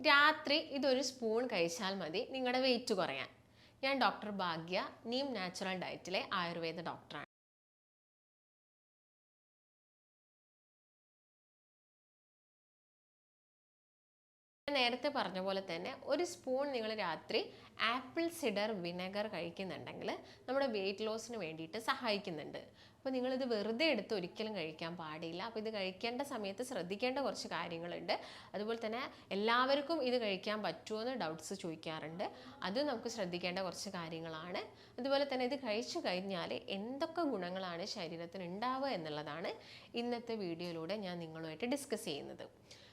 രാത്രി ഇതൊരു സ്പൂൺ കഴിച്ചാൽ മതി. നിങ്ങളുടെ വെയിറ്റ് കുറയാൻ. ഞാൻ ഡോക്ടർ ഭാഗ്യ നീം നാച്ചുറൽ ഡയറ്റിലെ ആയുർവേദ ഡോക്ടറാണ് നേരത്തെ പറഞ്ഞ പോലെ തന്നെ ഒരു സ്പൂൺ നിങ്ങൾ രാത്രി ആപ്പിൾ സിഡർ വിനെഗർ കഴിക്കുന്നുണ്ടെങ്കിൽ നമ്മുടെ വെയിറ്റ് ലോസിന് വേണ്ടിയിട്ട് സഹായിക്കുന്നുണ്ട്. അപ്പോൾ നിങ്ങളിത് വെറുതെ എടുത്ത് ഒരിക്കലും കഴിക്കാൻ പാടില്ല. അപ്പോൾ ഇത് കഴിക്കേണ്ട സമയത്ത് ശ്രദ്ധിക്കേണ്ട കുറച്ച് കാര്യങ്ങളുണ്ട്. അതുപോലെ തന്നെ എല്ലാവർക്കും ഇത് കഴിക്കാൻ പറ്റുമോ എന്ന് ഡൗട്ട്സ് ചോദിക്കാറുണ്ട്. അതും നമുക്ക് ശ്രദ്ധിക്കേണ്ട കുറച്ച് കാര്യങ്ങളാണ്. അതുപോലെ തന്നെ ഇത് കഴിച്ചു കഴിഞ്ഞാൽ എന്തൊക്കെ ഗുണങ്ങളാണ് ശരീരത്തിന് ഉണ്ടാവുക എന്നുള്ളതാണ് ഇന്നത്തെ വീഡിയോയിലൂടെ ഞാൻ നിങ്ങളുമായിട്ട് ഡിസ്കസ് ചെയ്യുന്നത്.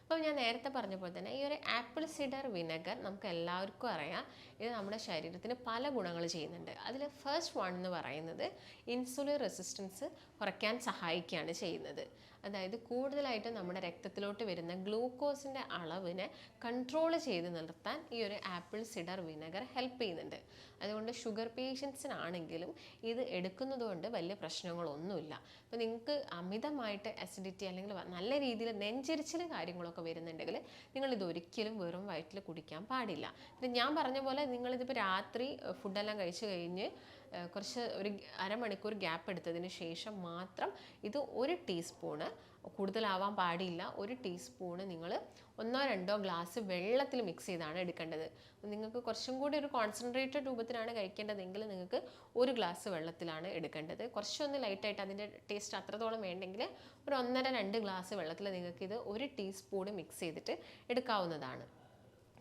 അപ്പോൾ ഞാൻ നേരത്തെ പറഞ്ഞ പോലെ തന്നെ ഈ ഒരു ആപ്പിൾ സിഡർ വിനെഗർ നമുക്ക് എല്ലാവർക്കും അറിയാം. ഇത് നമ്മുടെ ശരീരത്തിന് പല ഗുണങ്ങൾ ചെയ്യുന്നുണ്ട്. അതിൽ ഫസ്റ്റ് വൺ എന്ന് പറയുന്നത് ഇൻസുലിൻ റെസിസ്റ്റൻസ് കുറയ്ക്കാൻ സഹായിക്കുകയാണ് ചെയ്യുന്നത്. അതായത് കൂടുതലായിട്ട് നമ്മുടെ രക്തത്തിലോട്ട് വരുന്ന ഗ്ലൂക്കോസിന്റെ അളവിനെ കൺട്രോൾ ചെയ്ത് നിർത്താൻ ഈ ഒരു ആപ്പിൾ സിഡർ വിനെഗർ ഹെൽപ്പ് ചെയ്യുന്നുണ്ട്. അതുകൊണ്ട് ഷുഗർ പേഷ്യൻസിനാണെങ്കിലും ഇത് എടുക്കുന്നത് കൊണ്ട് വലിയ പ്രശ്നങ്ങളൊന്നുമില്ല. അപ്പോൾ നിങ്ങൾക്ക് അമിതമായിട്ട് അസിഡിറ്റി അല്ലെങ്കിൽ നല്ല രീതിയിൽ നെഞ്ചരിച്ചിൽ കാര്യങ്ങളൊക്കെ വരുന്നുണ്ടെങ്കിൽ നിങ്ങൾ ഇത് ഒരിക്കലും വെറും വയറ്റിൽ കുടിക്കാൻ പാടില്ല. ഇത് ഞാൻ പറഞ്ഞ പോലെ നിങ്ങളിതിപ്പോൾ രാത്രി ഫുഡെല്ലാം കഴിച്ചു കഴിഞ്ഞ് കുറച്ച് ഒരു അരമണിക്കൂർ ഗ്യാപ്പ് എടുത്തതിന് ശേഷം മാത്രം ഇത് ഒരു ടീസ്പൂണ് കൂടുതലാവാൻ പാടില്ല. ഒരു ടീസ്പൂണ് നിങ്ങൾ ഒന്നോ രണ്ടോ ഗ്ലാസ് വെള്ളത്തിൽ മിക്സ് ചെയ്താണ് എടുക്കേണ്ടത്. നിങ്ങൾക്ക് കുറച്ചും കൂടി ഒരു കോൺസെൻട്രേറ്റഡ് രൂപത്തിലാണ് കഴിക്കേണ്ടതെങ്കിൽ നിങ്ങൾക്ക് ഒരു ഗ്ലാസ് വെള്ളത്തിലാണ് എടുക്കേണ്ടത്. കുറച്ചൊന്ന് ലൈറ്റായിട്ട് അതിന്റെ ടേസ്റ്റ് അത്രത്തോളം വേണ്ടെങ്കിൽ ഒരു ഒന്നര രണ്ട് ഗ്ലാസ് വെള്ളത്തിൽ നിങ്ങൾക്കിത് ഒരു ടീസ്പൂൺ മിക്സ് ചെയ്തിട്ട് എടുക്കാവുന്നതാണ്.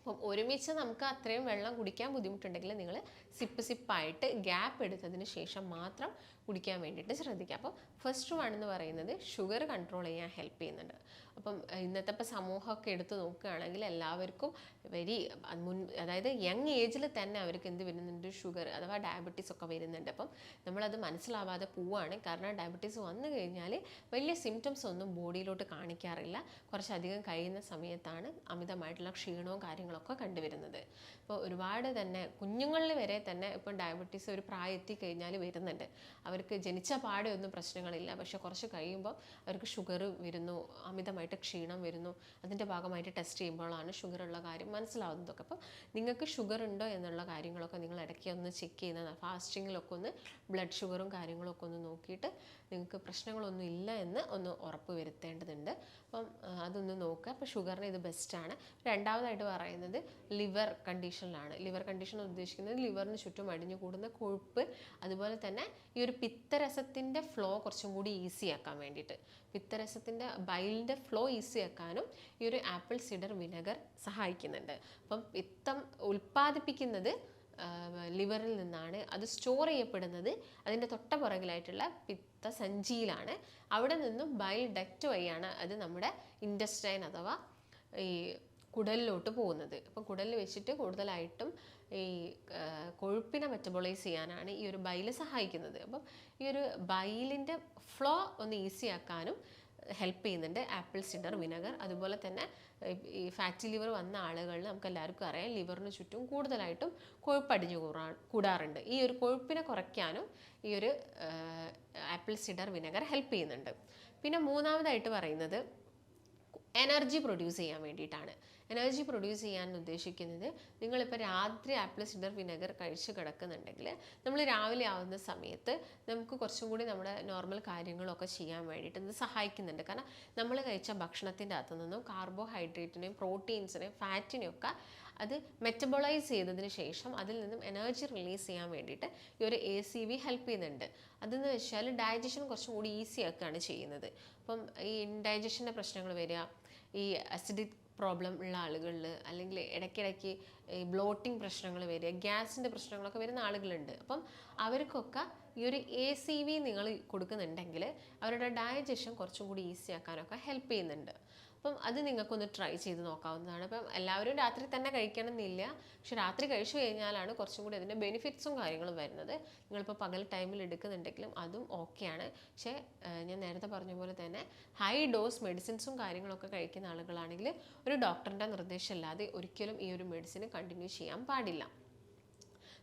അപ്പം ഒരുമിച്ച് നമുക്ക് അത്രയും വെള്ളം കുടിക്കാൻ ബുദ്ധിമുട്ടുണ്ടെങ്കിൽ നിങ്ങൾ സിപ്പ് സിപ്പായിട്ട് ഗ്യാപ്പ് എടുത്തതിന് ശേഷം മാത്രം കുടിക്കാൻ വേണ്ടിയിട്ട് ശ്രദ്ധിക്കുക. അപ്പോൾ ഫസ്റ്റ് വൺ എന്ന് പറയുന്നത് ഷുഗർ കൺട്രോൾ ചെയ്യാൻ ഹെൽപ്പ് ചെയ്യുന്നുണ്ട്. അപ്പം ഇന്നത്തെ ഇപ്പോൾ സമൂഹമൊക്കെ എടുത്ത് നോക്കുകയാണെങ്കിൽ എല്ലാവർക്കും വെരി മുൻ അതായത് യങ് ഏജിൽ തന്നെ അവർക്ക് എന്ത് വരുന്നുണ്ട്? ഷുഗർ അഥവാ ഡയബറ്റീസ് ഒക്കെ വരുന്നുണ്ട്. അപ്പം നമ്മളത് മനസ്സിലാവാതെ പോവാണ്. കാരണം ഡയബറ്റീസ് വന്നു കഴിഞ്ഞാൽ വലിയ സിംറ്റംസ് ഒന്നും ബോഡിയിലോട്ട് കാണിക്കാറില്ല. കുറച്ചധികം കഴിയുന്ന സമയത്താണ് അമിതമായിട്ടുള്ള ക്ഷീണവും കാര്യങ്ങളൊക്കെ കണ്ടുവരുന്നത്. ഇപ്പോൾ ഒരുപാട് തന്നെ കുഞ്ഞുങ്ങളിൽ വരെ തന്നെ ഇപ്പം ഡയബറ്റീസ് ഒരു പ്രായം എത്തിക്കഴിഞ്ഞാൽ വരുന്നുണ്ട്. അവർക്ക് ജനിച്ച പാടെ ഒന്നും പ്രശ്നങ്ങളില്ല. പക്ഷെ കുറച്ച് കഴിയുമ്പോൾ അവർക്ക് ഷുഗർ വരുന്നു അമിതമായിട്ട് ക്ഷീണം വരുന്നു. അതിന്റെ ഭാഗമായിട്ട് ടെസ്റ്റ് ചെയ്യുമ്പോഴാണ് ഷുഗർ ഉള്ള കാര്യം മനസ്സിലാവുന്നതൊക്കെ. അപ്പം നിങ്ങൾക്ക് ഷുഗർ ഉണ്ടോ എന്നുള്ള കാര്യങ്ങളൊക്കെ നിങ്ങൾ ഇടയ്ക്ക് ഒന്ന് ചെക്ക് ചെയ്യുന്നത് ഫാസ്റ്റിങ്ങിലൊക്കെ ഒന്ന് ബ്ലഡ് ഷുഗറും കാര്യങ്ങളൊക്കെ ഒന്ന് നോക്കിയിട്ട് നിങ്ങൾക്ക് പ്രശ്നങ്ങളൊന്നും ഇല്ല എന്ന് ഒന്ന് ഉറപ്പ് വരുത്തേണ്ടതുണ്ട്. അപ്പം അതൊന്ന് നോക്കുക. അപ്പോൾ ഷുഗറിന് ഇത് ബെസ്റ്റാണ് രണ്ടാമതായിട്ട് പറയുന്നത് ലിവർ കണ്ടീഷനിലാണ് ലിവർ കണ്ടീഷൻ ഉദ്ദേശിക്കുന്നത് ലിവറിന് ചുറ്റും അടിഞ്ഞു കൂടുന്ന കൊഴുപ്പ് അതുപോലെ തന്നെ ഈ ഒരു പിത്തരസത്തിന്റെ ഫ്ലോ കുറച്ചും കൂടി ഈസിയാക്കാൻ വേണ്ടിയിട്ട്. പിത്തരസത്തിന്റെ ബൈലിന്റെ ഫ്ലോ ഈസി ആക്കാനും ഈ ഒരു ആപ്പിൾ സിഡർ വിനെഗർ സഹായിക്കുന്നുണ്ട്. അപ്പം പിത്തം ഉൽപ്പാദിപ്പിക്കുന്നത് ലിവറിൽ നിന്നാണ്. അത് സ്റ്റോർ ചെയ്യപ്പെടുന്നത് അതിന്റെ തൊട്ട പുറകിലായിട്ടുള്ള പിത്ത സഞ്ചിയിലാണ്. അവിടെ നിന്നും ബൈൽ ഡക്റ്റ് വഴിയാണ് അത് നമ്മുടെ ഇൻഡസ്റ്റൈൻ അഥവാ ഈ കുടലിലോട്ട് പോകുന്നത്. അപ്പം കുടലിൽ വെച്ചിട്ട് കൂടുതലായിട്ടും ഈ കൊഴുപ്പിനെ മെറ്റബോളൈസ് ചെയ്യാനാണ് ഈ ഒരു ബൈൽ സഹായിക്കുന്നത്. അപ്പം ഈ ഒരു ബൈലിന്റെ ഫ്ലോ ഒന്ന് ഈസി ആക്കാനും ഹെൽപ്പ് ചെയ്യുന്നുണ്ട്. ആപ്പിൾ സിഡർ വിനെഗർ അതുപോലെ തന്നെ ഈ- ഫാറ്റി ലിവർ വന്ന ആളുകളിൽ നമുക്ക് എല്ലാവർക്കും അറിയാം ലിവറിന് ചുറ്റും കൂടുതലായിട്ടും കൊഴുപ്പ് അടിഞ്ഞു കൂറാ കൂടാറുണ്ട്. ഈ ഒരു കൊഴുപ്പിനെ കുറയ്ക്കാനും ഈ ഒരു ആപ്പിൾ സിഡർ വിനെഗർ ഹെൽപ്പ് ചെയ്യുന്നുണ്ട്. പിന്നെ മൂന്നാമതായിട്ട് പറയുന്നത് എനർജി പ്രൊഡ്യൂസ് ചെയ്യാൻ വേണ്ടിയിട്ടാണ്. എനർജി പ്രൊഡ്യൂസ് ചെയ്യാൻ ഉദ്ദേശിക്കുന്നത് നിങ്ങളിപ്പോൾ രാത്രി ആപ്പിൾ സിഡർ വിനെഗർ കഴിച്ച് കിടക്കുന്നുണ്ടെങ്കിൽ നമ്മൾ രാവിലെ ആവുന്ന സമയത്ത് നമുക്ക് കുറച്ചും കൂടി നമ്മുടെ നോർമൽ കാര്യങ്ങളൊക്കെ ചെയ്യാൻ വേണ്ടിയിട്ട് ഇത് സഹായിക്കുന്നുണ്ട്. കാരണം നമ്മൾ കഴിച്ച ഭക്ഷണത്തിന്റെ അകത്തു നിന്നും കാർബോഹൈഡ്രേറ്റിനെയും പ്രോട്ടീൻസിനെയും ഫാറ്റിനെയും ഒക്കെ അത് മെറ്റബോളൈസ് ചെയ്തതിന് ശേഷം അതിൽ നിന്നും എനർജി റിലീസ് ചെയ്യാൻ വേണ്ടിയിട്ട് ഈ ഒരു എ സി വി ഹെൽപ്പ് ചെയ്യുന്നുണ്ട്. അതെന്ന് വെച്ചാൽ ഡൈജഷൻ കുറച്ചും കൂടി ഈസി ആക്കുകയാണ് ചെയ്യുന്നത്. അപ്പം ഈ ഇൻഡൈജഷന്റെ പ്രശ്നങ്ങൾ വരിക ഈ അസിഡിക് പ്രോബ്ലം ഉള്ള ആളുകളിൽ അല്ലെങ്കിൽ ഇടയ്ക്കിടയ്ക്ക് ഈ ബ്ലോട്ടിംഗ് പ്രശ്നങ്ങൾ വരിക ഗ്യാസിന്റെ പ്രശ്നങ്ങളൊക്കെ വരുന്ന ആളുകളുണ്ട്. അപ്പം അവർക്കൊക്കെ ഈ ഒരു എ സി വി നിങ്ങൾ കൊടുക്കുന്നുണ്ടെങ്കിൽ അവരുടെ ഡയജഷൻ കുറച്ചും കൂടി ഈസി ആക്കാനൊക്കെ ഹെൽപ്പ് ചെയ്യുന്നുണ്ട്. അപ്പം അത് നിങ്ങൾക്കൊന്ന് ട്രൈ ചെയ്ത് നോക്കാവുന്നതാണ്. അപ്പം എല്ലാവരും രാത്രി തന്നെ കഴിക്കണം എന്നില്ല പക്ഷെ രാത്രി കഴിച്ചു കഴിഞ്ഞാലാണ് കുറച്ചും കൂടി അതിന്റെ ബെനിഫിറ്റ്സും കാര്യങ്ങളും വരുന്നത്. നിങ്ങളിപ്പോൾ പകൽ ടൈമിൽ എടുക്കുന്നുണ്ടെങ്കിലും അതും ഓക്കെയാണ് പക്ഷേ ഞാൻ നേരത്തെ പറഞ്ഞ പോലെ തന്നെ ഹൈ ഡോസ് മെഡിസിൻസും കാര്യങ്ങളൊക്കെ കഴിക്കുന്ന ആളുകളാണെങ്കിൽ ഒരു ഡോക്ടറിന്റെ നിർദ്ദേശമില്ലാതെ ഒരിക്കലും ഈ ഒരു മെഡിസിൻ കണ്ടിന്യൂ ചെയ്യാൻ പാടില്ല.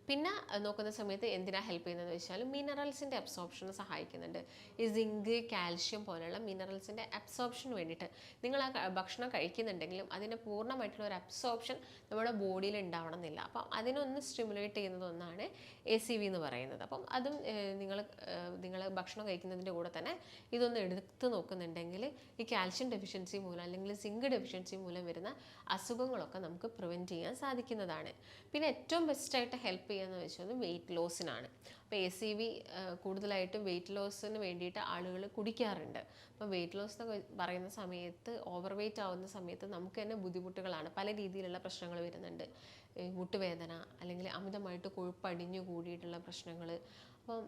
പിന്നെ നോക്കുന്ന സമയത്ത് എന്തിനാണ് ഹെൽപ്പ് ചെയ്യുന്നതെന്ന് വെച്ചാൽ മിനറൽസിന്റെ അബ്സോർപ്ഷന് സഹായിക്കുന്നുണ്ട്. ഈ സിങ്ക് കാൽഷ്യം പോലുള്ള മിനറൽസിന്റെ അബ്സോർപ്ഷന് വേണ്ടിയിട്ട്. നിങ്ങൾ ആ ഭക്ഷണം കഴിക്കുന്നുണ്ടെങ്കിലും അതിന്റെ പൂർണമായിട്ടുള്ള ഒരു അബ്സോർപ്ഷൻ നമ്മുടെ ബോഡിയിൽ ഉണ്ടാവണം എന്നില്ല അപ്പം അതിനൊന്ന് സ്റ്റിമുലേറ്റ് ചെയ്യുന്നത് ഒന്നാണ് എ സി വി എന്ന് പറയുന്നത്. അപ്പം അതും നിങ്ങൾ നിങ്ങൾ ഭക്ഷണം കഴിക്കുന്നതിന്റെ കൂടെ തന്നെ ഇതൊന്ന് എടുത്ത് നോക്കുന്നുണ്ടെങ്കിൽ ഈ കാൽഷ്യം ഡെഫിഷ്യൻസി മൂലം അല്ലെങ്കിൽ സിങ്ക് ഡെഫിഷ്യൻസി മൂലം വരുന്ന അസുഖങ്ങളൊക്കെ നമുക്ക് പ്രിവെന്റ് ചെയ്യാൻ സാധിക്കുന്നതാണ്. പിന്നെ ഏറ്റവും ബെസ്റ്റായിട്ട് ഹെൽപ്പ് ചെയ്യുന്നത് വെച്ചാൽ വെയിറ്റ് ലോസിനാണ് അപ്പോൾ എ സി വി കൂടുതലായിട്ടും വെയിറ്റ് ലോസിന് വേണ്ടിയിട്ട് ആളുകൾ കുടിക്കാറുണ്ട്. അപ്പോൾ വെയിറ്റ് ലോസ് എന്നൊക്കെ പറയുന്ന സമയത്ത് ഓവർ വെയിറ്റ് ആവുന്ന സമയത്ത് നമുക്ക് തന്നെ ബുദ്ധിമുട്ടുകളാണ്. പല രീതിയിലുള്ള പ്രശ്നങ്ങൾ വരുന്നുണ്ട്. മുട്ടുവേദന അല്ലെങ്കിൽ അമിതമായിട്ട് കൊഴുപ്പടിഞ്ഞു കൂടിയിട്ടുള്ള പ്രശ്നങ്ങൾ. അപ്പം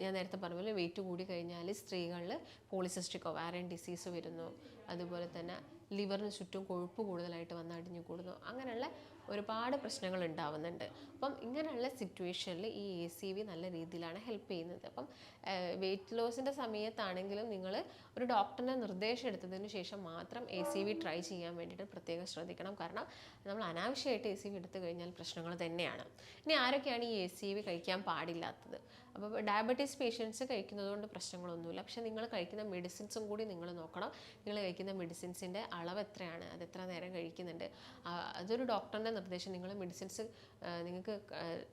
ഞാൻ നേരത്തെ പറഞ്ഞ പോലെ വെയിറ്റ് കൂടി കഴിഞ്ഞാൽ സ്ത്രീകളിൽ പോളിസിസ്റ്റിക് ഒവാരൻ ഡിസീസ് വരുന്നു. അതുപോലെ തന്നെ ലിവറിന് ചുറ്റും കൊഴുപ്പ് കൂടുതലായിട്ട് വന്ന് അടിഞ്ഞു കൂടുന്നു. അങ്ങനെയുള്ള ഒരുപാട് പ്രശ്നങ്ങൾ ഉണ്ടാവുന്നുണ്ട്. അപ്പം ഇങ്ങനെയുള്ള സിറ്റുവേഷനിൽ ഈ എ സി വി നല്ല രീതിയിലാണ് ഹെൽപ്പ് ചെയ്യുന്നത്. അപ്പം വെയിറ്റ് ലോസിന്റെ സമയത്താണെങ്കിലും നിങ്ങൾ ഒരു ഡോക്ടറിന്റെ നിർദ്ദേശം എടുത്തതിന് ശേഷം മാത്രം എ സി വി ട്രൈ ചെയ്യാൻ വേണ്ടിയിട്ട് പ്രത്യേകം ശ്രദ്ധിക്കണം. കാരണം നമ്മൾ അനാവശ്യമായിട്ട് എ സി വി എടുത്തു കഴിഞ്ഞാൽ പ്രശ്നങ്ങൾ തന്നെയാണ്. ഇനി ആരൊക്കെയാണ് ഈ എ സി വി കഴിക്കാൻ പാടില്ലാത്തത്? അപ്പോൾ ഡയബറ്റീസ് പേഷ്യൻസ് കഴിക്കുന്നത് കൊണ്ട് പ്രശ്നങ്ങളൊന്നുമില്ല. പക്ഷേ നിങ്ങൾ കഴിക്കുന്ന മെഡിസിൻസും കൂടി നിങ്ങൾ നോക്കണം. നിങ്ങൾ കഴിക്കുന്ന മെഡിസിൻസിന്റെ അളവ് എത്രയാണ്? അത് എത്ര നേരം കഴിക്കുന്നുണ്ട്? അതൊരു ഡോക്ടറിന്റെ നിർദ്ദേശം നിങ്ങൾ മെഡിസിൻസ് നിങ്ങൾക്ക്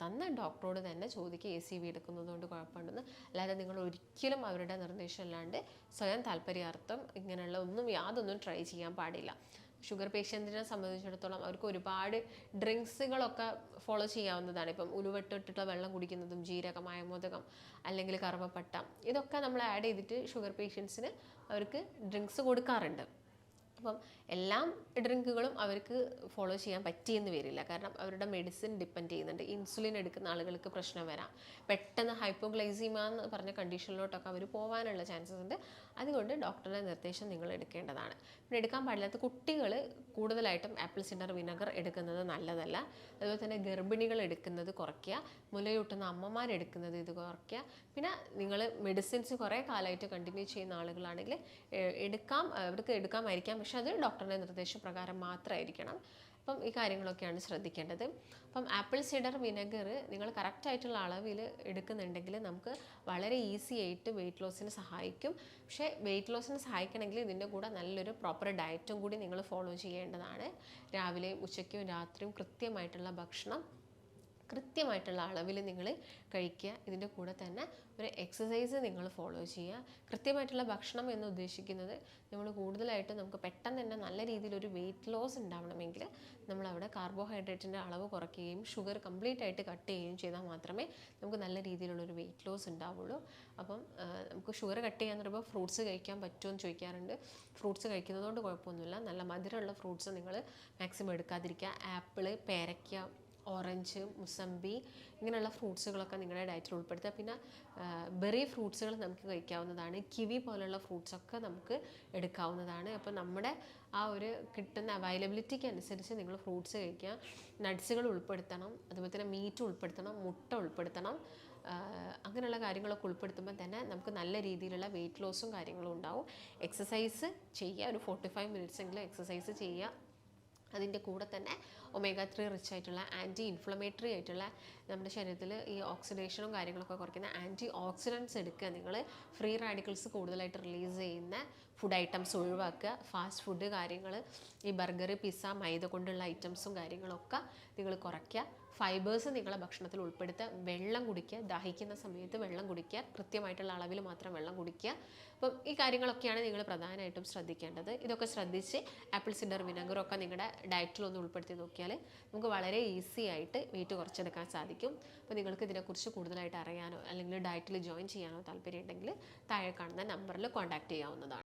തന്ന ഡോക്ടറോട് തന്നെ ചോദിക്കുക എ സി വി എടുക്കുന്നതുകൊണ്ട് കുഴപ്പമുണ്ടെന്ന്. അല്ലാതെ നിങ്ങൾ ഒരിക്കലും അവരുടെ നിർദ്ദേശം അല്ലാണ്ട് സ്വയം താല്പര്യാർത്ഥം ഇങ്ങനെയുള്ള ഒന്നും യാതൊന്നും ട്രൈ ചെയ്യാൻ പാടില്ല. ഷുഗർ പേഷ്യന്റിനെ സംബന്ധിച്ചിടത്തോളം അവർക്ക് ഒരുപാട് ഡ്രിങ്ക്സുകളൊക്കെ ഫോളോ ചെയ്യാവുന്നതാണ്. ഇപ്പം ഉലുവട്ടിട്ടുള്ള വെള്ളം കുടിക്കുന്നതും ജീരകം അയമോദകം അല്ലെങ്കിൽ കറുവപ്പട്ട ഇതൊക്കെ നമ്മൾ ആഡ് ചെയ്തിട്ട് ഷുഗർ പേഷ്യൻസിന് അവർക്ക് ഡ്രിങ്ക്സ് കൊടുക്കാറുണ്ട്. അപ്പം എല്ലാം ഡ്രിങ്കുകളും അവർക്ക് ഫോളോ ചെയ്യാൻ പറ്റിയെന്ന് വരില്ല. കാരണം അവരുടെ മെഡിസിൻ ഡിപ്പെൻഡ് ചെയ്യുന്നുണ്ട്. ഇൻസുലിൻ എടുക്കുന്ന ആളുകൾക്ക് പ്രശ്നം വരാം. പെട്ടെന്ന് ഹൈപ്പോഗ്ലൈസീമ എന്ന് പറഞ്ഞ കണ്ടീഷനിലോട്ടൊക്കെ അവർ പോകാനുള്ള ചാൻസസ് ഉണ്ട്. അതുകൊണ്ട് ഡോക്ടറുടെ നിർദ്ദേശം നിങ്ങൾ എടുക്കേണ്ടതാണ്. പിന്നെ എടുക്കാൻ പാടില്ലാത്ത കുട്ടികൾ കൂടുതലായിട്ടും ആപ്പിൾ സിഡർ വിനഗർ എടുക്കുന്നത് നല്ലതല്ല. അതുപോലെ തന്നെ ഗർഭിണികൾ എടുക്കുന്നത് കുറയ്ക്കുക. മുലയൂട്ടുന്ന അമ്മമാർ എടുക്കുന്നത് ഇത് കുറയ്ക്കുക. പിന്നെ നിങ്ങൾ മെഡിസിൻസ് കുറേ കാലമായിട്ട് കണ്ടിന്യൂ ചെയ്യുന്ന ആളുകളാണെങ്കിൽ എടുക്കാം അവർക്ക് എടുക്കാമായിരിക്കാം. പക്ഷെ അത് ഡോക്ടറുടെ നിർദ്ദേശപ്രകാരം മാത്രമായിരിക്കണം. അപ്പം ഈ കാര്യങ്ങളൊക്കെയാണ് ശ്രദ്ധിക്കേണ്ടത്. അപ്പം ആപ്പിൾ സിഡർ വിനെഗർ നിങ്ങൾ കറക്റ്റായിട്ടുള്ള അളവിൽ എടുക്കുന്നുണ്ടെങ്കിൽ നമുക്ക് വളരെ ഈസി ആയിട്ട് വെയിറ്റ് ലോസിന് സഹായിക്കും. പക്ഷേ വെയിറ്റ് ലോസിന് സഹായിക്കണമെങ്കിൽ ഇതിന്റെ കൂടെ നല്ലൊരു പ്രോപ്പർ ഡയറ്റും കൂടി നിങ്ങൾ ഫോളോ ചെയ്യേണ്ടതാണ്. രാവിലെയും ഉച്ചയ്ക്കും രാത്രിയും കൃത്യമായിട്ടുള്ള ഭക്ഷണം കൃത്യമായിട്ടുള്ള അളവിൽ നിങ്ങൾ കഴിക്കുക. ഇതിന്റെ കൂടെ തന്നെ ഒരു എക്സസൈസ് നിങ്ങൾ ഫോളോ ചെയ്യുക. കൃത്യമായിട്ടുള്ള ഭക്ഷണം എന്ന് ഉദ്ദേശിക്കുന്നത് നമ്മൾ കൂടുതലായിട്ട് നമുക്ക് പെട്ടെന്ന് തന്നെ നല്ല രീതിയിൽ ഒരു വെയിറ്റ് ലോസ് ഉണ്ടാവണമെങ്കിൽ നമ്മളവിടെ കാർബോഹൈഡ്രേറ്റിന്റെ അളവ് കുറയ്ക്കുകയും ഷുഗർ കംപ്ലീറ്റ് ആയിട്ട് കട്ട് ചെയ്യുകയും ചെയ്താൽ മാത്രമേ നമുക്ക് നല്ല രീതിയിലുള്ളൊരു വെയിറ്റ് ലോസ് ഉണ്ടാവുള്ളൂ. അപ്പം നമുക്ക് ഷുഗർ കട്ട് ചെയ്യാൻ പറയുമ്പോൾ ഫ്രൂട്ട്സ് കഴിക്കാൻ പറ്റുമോ എന്ന് ചോദിക്കാറുണ്ട്. ഫ്രൂട്ട്സ് കഴിക്കുന്നതുകൊണ്ട് കുഴപ്പമൊന്നുമില്ല. നല്ല മധുരമുള്ള ഫ്രൂട്ട്സ് നിങ്ങൾ മാക്സിമം എടുക്കാതിരിക്കുക. ആപ്പിൾ പേരയ്ക്ക ഓറഞ്ച് മുസമ്പി ഇങ്ങനെയുള്ള ഫ്രൂട്ട്സുകളൊക്കെ നിങ്ങളുടെ ഡയറ്റിൽ ഉൾപ്പെടുത്തുക. പിന്നെ ബെറി ഫ്രൂട്ട്സുകൾ നമുക്ക് കഴിക്കാവുന്നതാണ്. കിവി പോലുള്ള ഫ്രൂട്ട്സൊക്കെ നമുക്ക് എടുക്കാവുന്നതാണ്. അപ്പോൾ നമ്മുടെ ആ ഒരു കിട്ടുന്ന അവൈലബിലിറ്റിക്ക് അനുസരിച്ച് നിങ്ങൾ ഫ്രൂട്ട്സ് കഴിക്കുക. നട്ട്സുകൾ ഉൾപ്പെടുത്തണം. അതുപോലെ തന്നെ മീറ്റ് ഉൾപ്പെടുത്തണം. മുട്ട ഉൾപ്പെടുത്തണം. അങ്ങനെയുള്ള കാര്യങ്ങളൊക്കെ ഉൾപ്പെടുത്തുമ്പോൾ തന്നെ നമുക്ക് നല്ല രീതിയിലുള്ള വെയിറ്റ് ലോസും കാര്യങ്ങളും ഉണ്ടാവും. എക്സസൈസ് ചെയ്യുക. ഒരു ഫോർട്ടി ഫൈവ് മിനിറ്റ്സ് എങ്കിലും എക്സസൈസ് ചെയ്യുക. അതിന്റെ കൂടെ തന്നെ ഒമേഗ ത്രീ റിച്ച് ആയിട്ടുള്ള ആന്റി ഇൻഫ്ലമേറ്ററി ആയിട്ടുള്ള നമ്മുടെ ശരീരത്തിൽ ഈ ഓക്സിഡേഷനും കാര്യങ്ങളൊക്കെ കുറയ്ക്കുന്ന ആന്റി ഓക്സിഡൻസ് എടുക്കുക. നിങ്ങൾ ഫ്രീ റാഡിക്കൽസ് കൂടുതലായിട്ട് റിലീസ് ചെയ്യുന്ന ഫുഡ് ഐറ്റംസ് ഒഴിവാക്കുക. ഫാസ്റ്റ് ഫുഡ് കാര്യങ്ങൾ ഈ ബർഗർ പിസ്സ മൈദ കൊണ്ടുള്ള ഐറ്റംസും കാര്യങ്ങളൊക്കെ നിങ്ങൾ കുറയ്ക്കുക. ഫൈബേഴ്സ് നിങ്ങളെ ഭക്ഷണത്തിൽ ഉൾപ്പെടുത്തുക വെള്ളം കുടിക്കുക ദാഹിക്കുന്ന സമയത്ത് വെള്ളം കുടിക്കുക കൃത്യമായിട്ടുള്ള അളവിൽ മാത്രം വെള്ളം കുടിക്കുക. അപ്പം ഈ കാര്യങ്ങളൊക്കെയാണ് നിങ്ങൾ പ്രധാനമായിട്ടും ശ്രദ്ധിക്കേണ്ടത്. ഇതൊക്കെ ശ്രദ്ധിച്ച് ആപ്പിൾ സിഡർ വിനഗറൊക്കെ നിങ്ങളുടെ ഡയറ്റിൽ ഒന്ന് ഉൾപ്പെടുത്തി നോക്കിയാൽ നമുക്ക് വളരെ ഈസി ആയിട്ട് വെയിറ്റ് കുറച്ചെടുക്കാൻ സാധിക്കും. അപ്പോൾ നിങ്ങൾക്ക് ഇതിനെക്കുറിച്ച് കൂടുതലായിട്ട് അറിയാനോ അല്ലെങ്കിൽ ഡയറ്റിൽ ജോയിൻ ചെയ്യാനോ താല്പര്യം ഉണ്ടെങ്കിൽ താഴെ കാണുന്ന നമ്പറിൽ കോൺടാക്റ്റ് ചെയ്യാവുന്നതാണ്.